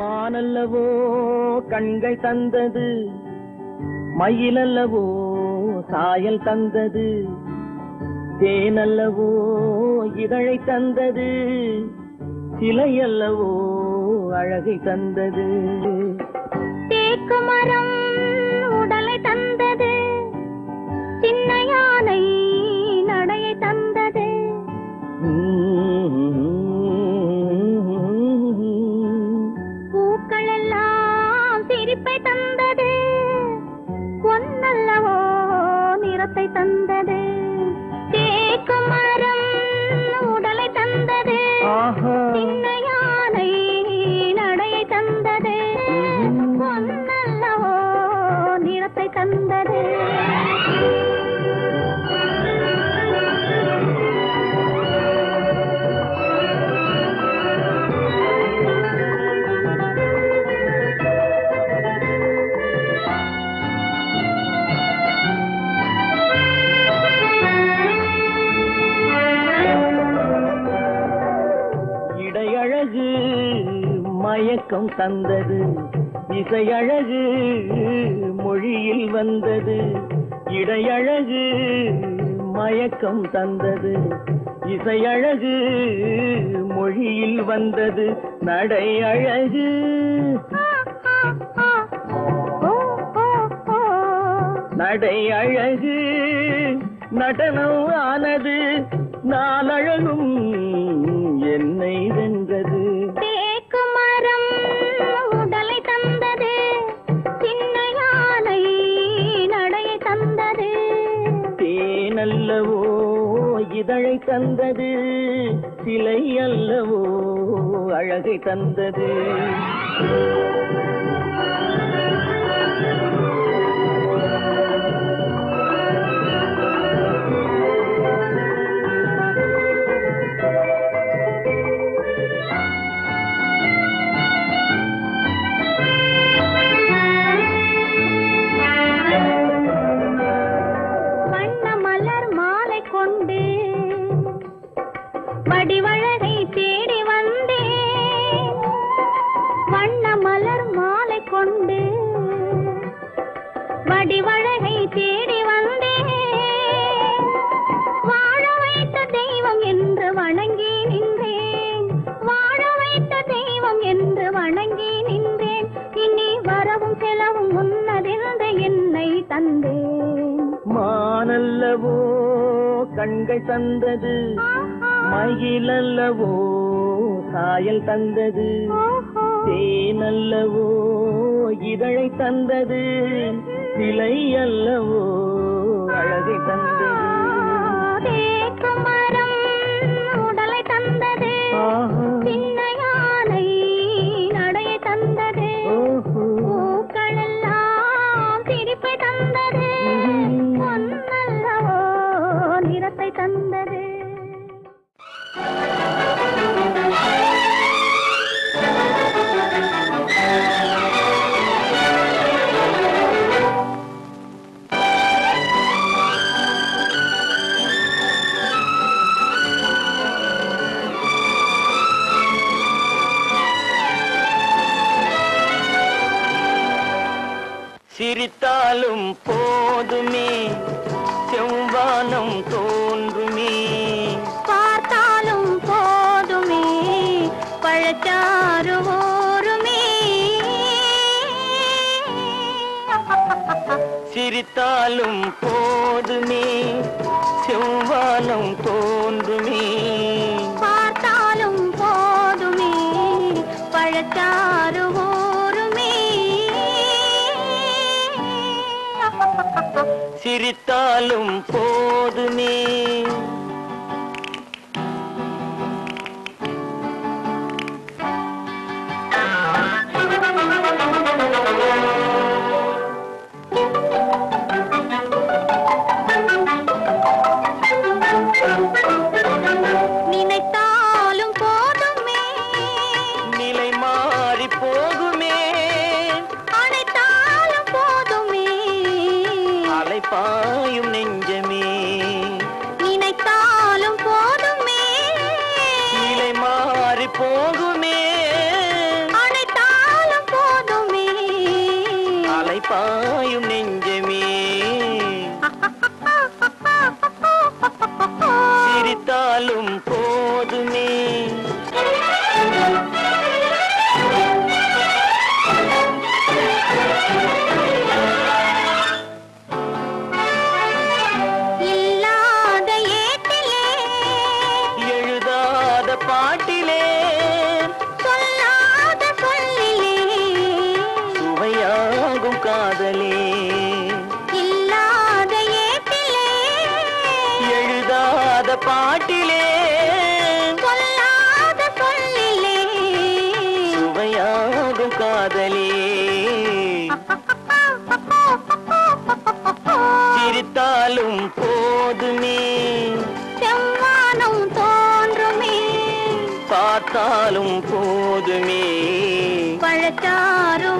மானல்லவோ கண்கள் தந்தது மயிலல்லவோ சாயல் தந்தது தேனல்லவோ இதழை தந்தது சிலையல்லவோ அழகை தந்தது. தேக்கு மரம் உறக்கம் தந்தது. இசையழகு மொழியில் வந்தது. இடையழகு மயக்கம் தந்தது. இசையழகு மொழியில் வந்தது. நடை அழகு நடை அழகு நடனம் ஆனது நாளழகும் என்னை வென்றது இதழை தந்தது. சிலை அல்லவோ அழகை தந்தது. கண்கள் தந்தது மயிலல்லவோ சாயல் தந்தது. தேனல்லவோ இதழை தந்தது சிலை அல்லவோ அழகை தந்தது உடலை தந்தது ஆஹா. சிரித்தாலும் போதுமே செவ்வானம் தோன்றுமே. பார்த்தாலும் போதுமே பழச்சாறு ஊருமே சிரித்தாலும் போதுமே. நினைத்தாலும் பாட்டிலே. சொல்லாத சொல்லிலே சுவையாகும் காதலே. சிரித்தாலும் போதுமே. செவ்வானம் தோன்றுமே. பார்த்தாலும் போதுமே. பழச்சாறு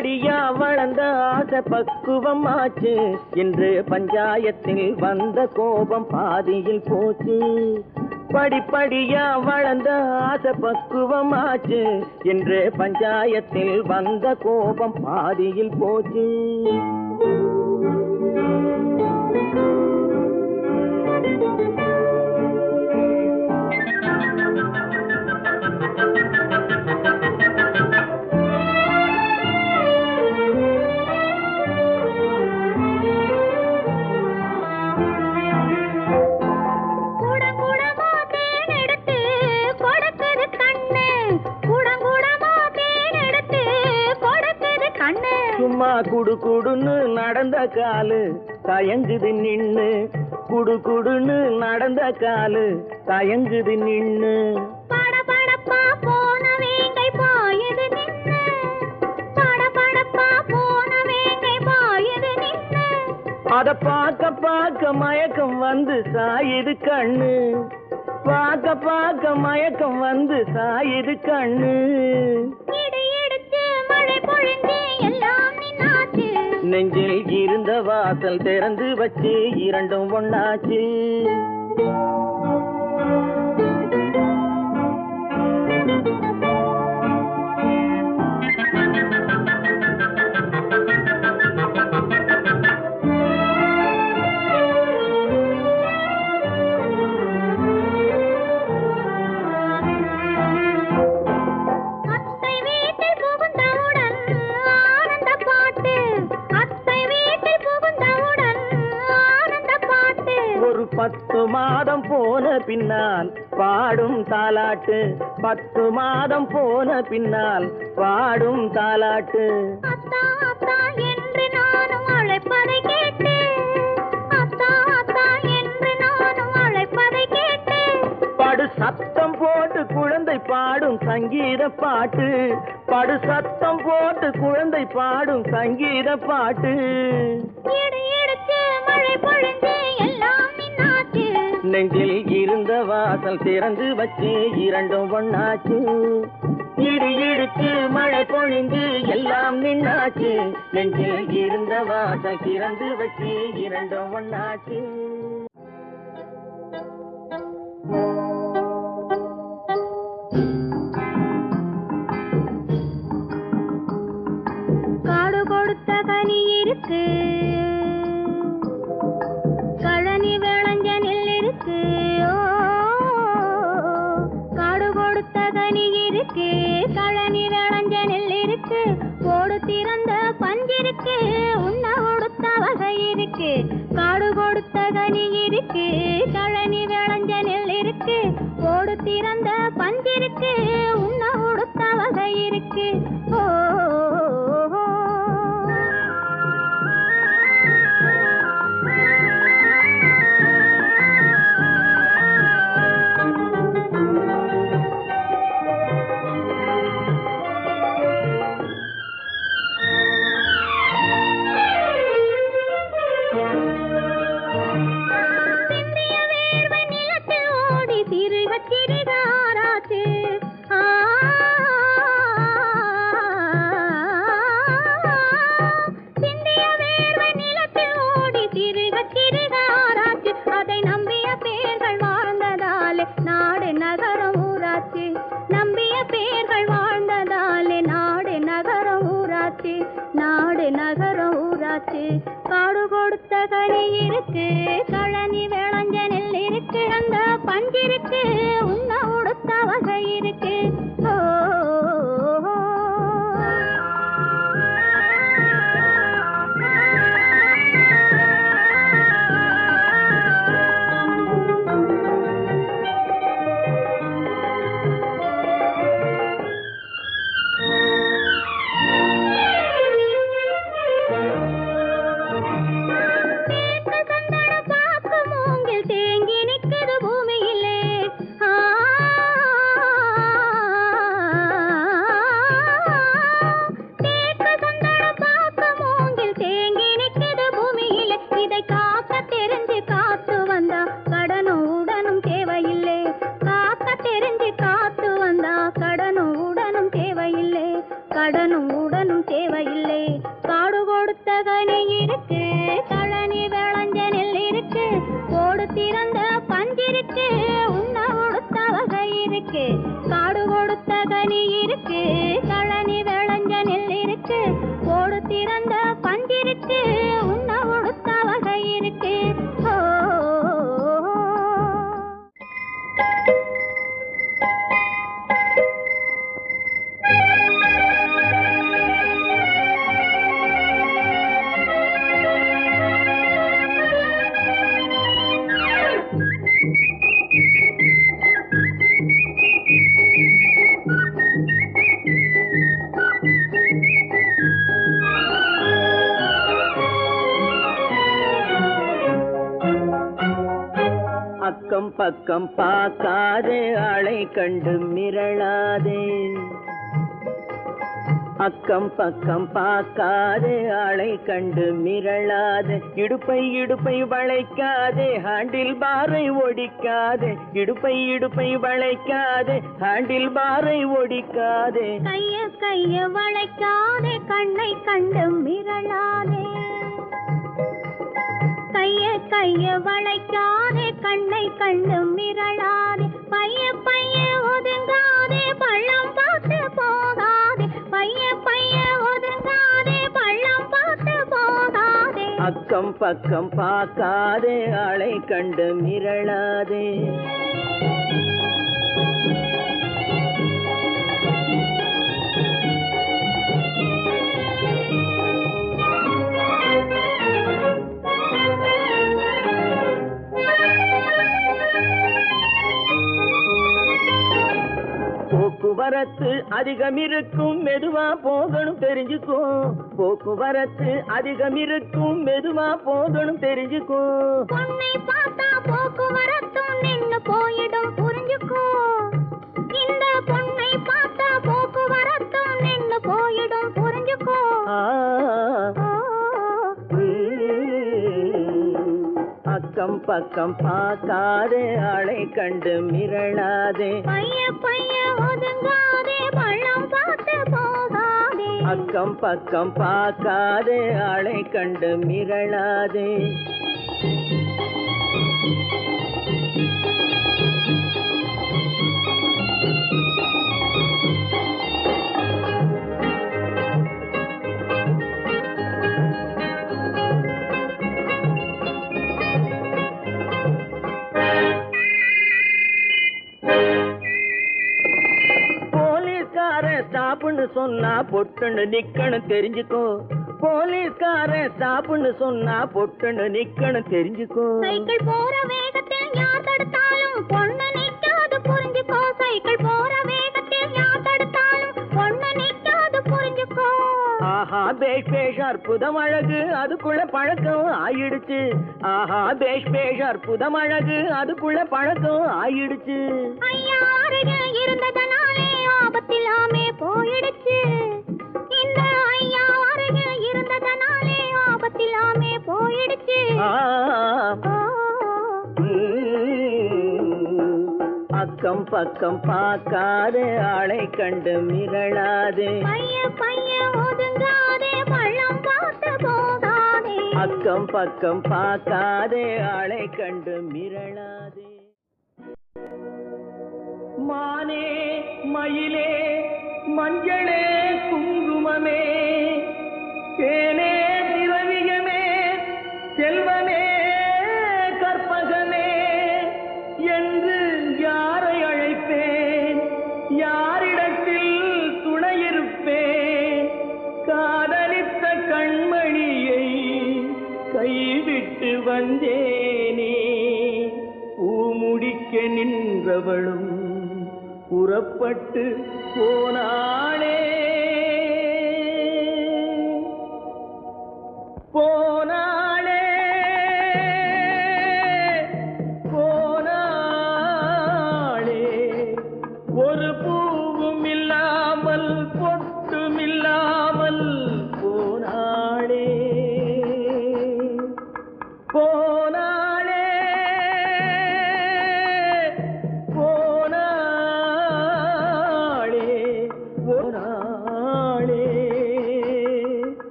படிப்படியா வளர்ந்த ஆசை பக்குவம் ஆச்சு என்று பஞ்சாயத்தில் வந்த கோபம் பாதியில் போச்சு. படிப்படியா வளர்ந்த ஆசை பக்குவம் ஆச்சு என்று பஞ்சாயத்தில் வந்த கோபம் பாதியில் போச்சு. thank you காலு தயங்குது நின்னு குடு குடுன்னு நடந்த காலு தயங்குது நின்னு. அத பார்க்க பார்க்க மயக்கம் வந்து சாயுது கண்ணு. பார்க்க பார்க்க மயக்கம் வந்து சாயுது கண்ணு. மழை பொழிஞ்சு நெஞ்சில் இருந்த வாசல் திறந்து வச்சு இரண்டும் ஒண்ணாச்சு. பத்து மாதம் போன பின்னால் பாடும் தாலாட்டு. பத்து மாதம் போன பின்னால் பாடும் தாலாட்டு. என்று நானும் அழைப்பதை கேட்டு படு சத்தம் போட்டு குழந்தை பாடும் சங்கீத பாட்டு. படு சத்தம் போட்டு குழந்தை பாடும் சங்கீத பாட்டு. மழை பொழிஞ்சு நெஞ்சில் இருந்த வாசல் திறந்து வச்சு இரண்டும் ஒன்னாச்சு இடி இடிச்சு மழை பொழிந்து எல்லாம் நின்னாச்சு. நெஞ்சில் இருந்த வாசல் திறந்து வச்சு இரண்டும் ஒன்னாச்சு காடு கொடுத்த கனி இருக்கு. இருக்கு. கழனி விளைஞ்ச நெல் இருக்கு. ஓடு திறந்த பஞ்சிருக்கு. உண்ண கொடுத்த வகை இருக்கு. காடு கொடுத்த கனி இருக்கு. கழனி விளைஞ்ச நெல் இருக்கு. ஓடு திறந்த பஞ்சிருக்கு. உண்ண கொடுத்த வகை இருக்கு. ஓ இருக்கு காடு கொடுத்த கனி இருக்கு கழனி விளைஞ்ச நெல் இருக்கு அந்த பஞ்சிருக்கு உன்ன உடுத்த வகை இருக்கு. பக்கம் பார்க்காதே ஆளை கண்டு மிரளாதே. அக்கம் பக்கம் பார்க்காதே ஆளை கண்டு மிரளாதே. இடுப்பை இடுப்பை வளைக்காதே ஹாண்டில் பாரை ஒடிக்காதே. இடுப்பை இடுப்பை வளைக்காதே ஹாண்டில் பாரை ஒடிக்காதே. கைய கைய வளைக்காதே கண்ணை கண்டு மிரளாதே. கைய கைய வளைக்காதே கண்ணை கண்ணு மிரளாதே. பைய பைய ஒதுங்காதே பள்ளம் பார்த்து போகாதே. பைய பைய ஒதுங்காதே பள்ளம் பார்த்து போகாதே. அக்கம் பக்கம் பார்க்காதே ஆளை கண்டு மிரளாதே. போக்குவரத்து அதிகம் இருக்கும் மெதுவா போகணும் தெரிஞ்சுக்கோ. போக்குவரத்து அதிகம் இருக்கும் மெதுவா போகணும் தெரிஞ்சுக்கோ. பொண்ணை பார்த்தா போக்குவரத்தும் நின்னு போயிடும் புரிஞ்சுக்கோ. இந்த பொண்ணை பார்த்தா போக்குவரத்தும் நின்னு போயிடும் புரிஞ்சுக்கோ. அக்கம் பக்கம் பார்க்காதே ஆளை கண்டு மிரளாதே. பைய பைய அக்கம் பக்கம் பார்க்காதே ஆளை கண்டு மிரளாதே ஸ்டாப்னு சொன்னா பொட்டுன்னு நிக்கணும் தெரிஞ்சுக்கோ. போலீஸ்காரன் ஸ்டாப்னு சொன்னா பொட்டுன்னு நிக்கணும் தெரிஞ்சுக்கோ. சைக்கிள் போற வேகத்தில் யார் தடுத்தாலும் பொண்ணு நிக்காது புரிஞ்சுக்கோ. சைக்கிள் போற வேகத்தில் யார் தடுத்தாலும் பொண்ணு நிக்காது புரிஞ்சுக்கோ. ஆஹா பேஷ் பேஷ் அற்புதம் அழகு அதுக்குள்ள பழக்கம் ஆயிடுச்சு. ஆஹா பேஷ் பேஷ் அற்புதம் அழகு அதுக்குள்ள பழக்கம் ஆயிடுச்சு. ஐயா இருந்ததனாலே ஆபத்தில்லாமே போயிடுச்சு. இந்த ஐயா அருகே இருந்ததனாலே ஆபத்தில்லாமே போயிடுச்சு. அக்கம் பக்கம் பார்க்காதே ஆளை கண்டு மிரளாதே. பைய பைய ஒதுங்காதே பள்ளம் பார்த்து போகாதே. அக்கம் பக்கம் பார்க்காதே ஆளை கண்டு மிரளாதே. மானே மயிலே மஞ்சளே குங்குமமே. தேனே திரவியமே செல்வமே கற்பகமே. என்று யாரை அழைப்பேன்? யாரிடத்தில் துணையிருப்பேன்? காதலித்த கண்மணியை கைவிட்டு வந்தேனே. பூமுடிக்க நின்றவளும் புறப்பட்டு போனா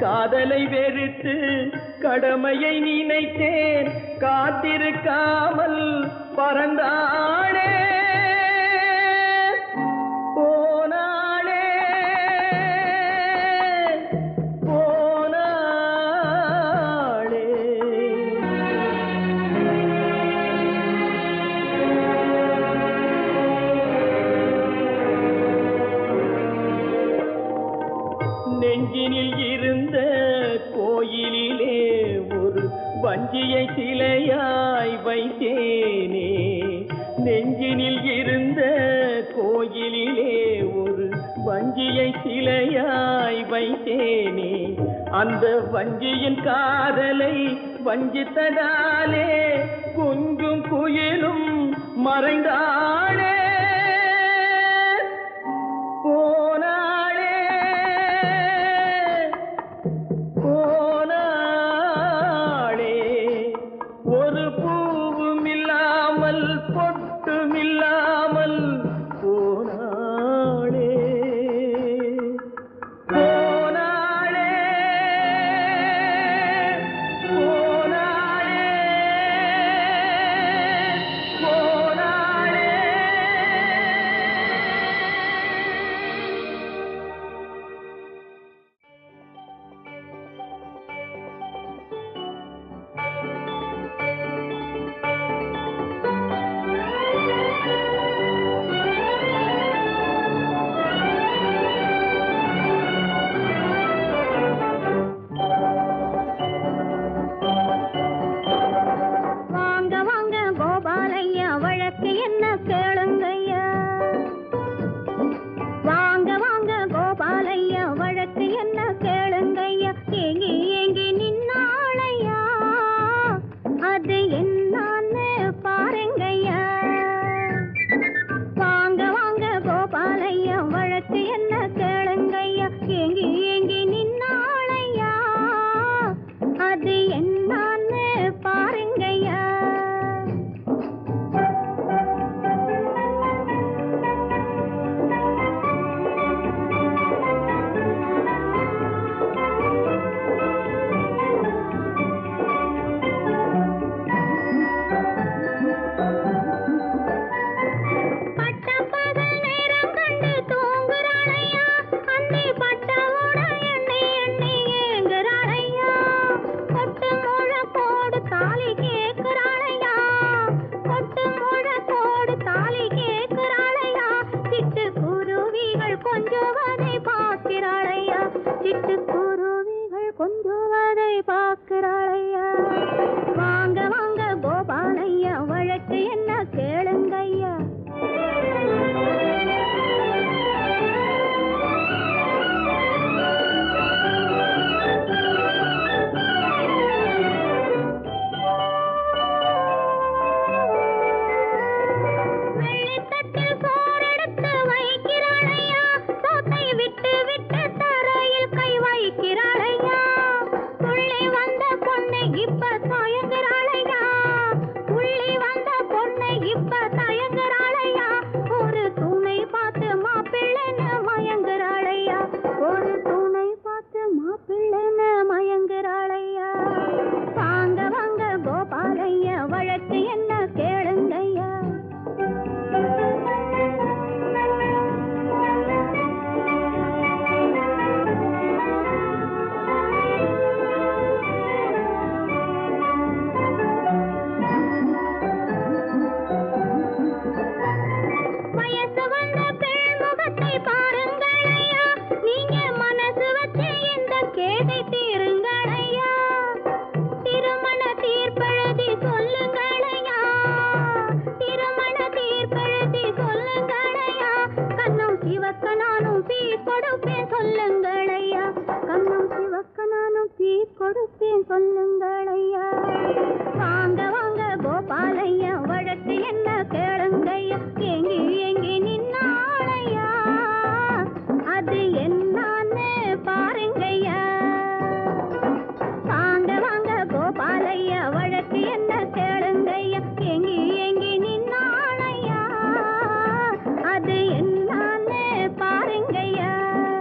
காதலை வெறுத்து கடமையை நினைத்தேன். காத்திருக்காமல் பறந்தான் அந்த வஞ்சியின் காதலை வஞ்சித்ததாலே குஞ்சும் குயிலும் மறைந்தாளே.